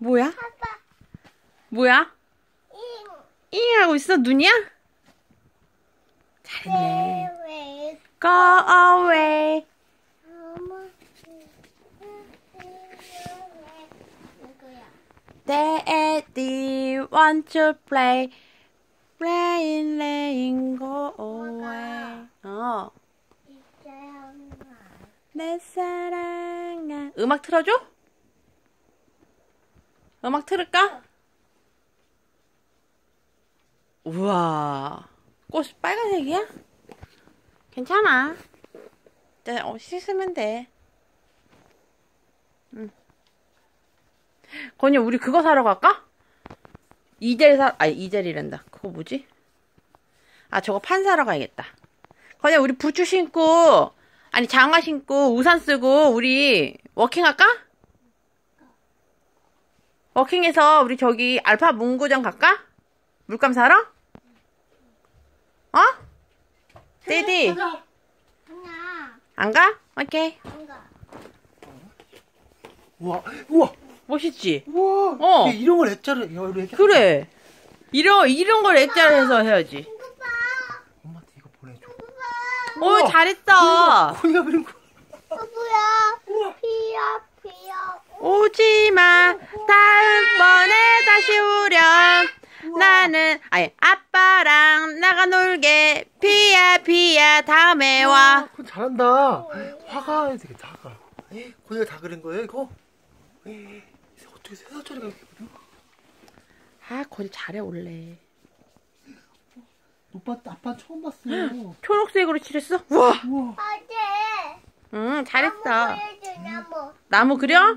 뭐야? 아빠, 뭐야? 잉, 잉 하고 있어? 눈이야? 잘했네. 왜, Go away. Daddy want to play. Playing, playing, go away. 어. 내 사랑아. 음악 틀어줘? 음악 틀을까? 우와. 꽃이 빨간색이야? 괜찮아. 이제 어, 씻으면 돼. 응. 건이 우리 그거 사러 갈까? 이젤 사, 아니 이젤이란다. 그거 뭐지? 아 저거 판 사러 가야겠다. 건이 우리 부츠 신고 아니 장화 신고 우산 쓰고 우리 워킹 할까? 워킹해서 우리 저기 알파 문구점 갈까? 물감 사러? 어? 데디 안 가? 오케이. 우와, 우와, 멋있지? 우와. 어. 얘 이런 걸 액자를 이렇게. 그래 이런 이런 걸 액자로 해서 해야지 엄마한테 이거 보내줘. 오. 잘했어 그린 거. 어, 뭐야? 나는 아니 아빠랑 나가 놀게 피야 피야 다음에 와콘 잘한다. 화가 되게 작아. 코이가 다 그린 거예요, 이거? 어떻게 세 살짜리가 이렇게 그려? 아, 거리 잘해, 원래. 오빠, 아빠 처음 봤어요. 초록색으로 칠했어? 우와, 우와. 어제 응, 잘했어. 뭐. 나무 그려? 에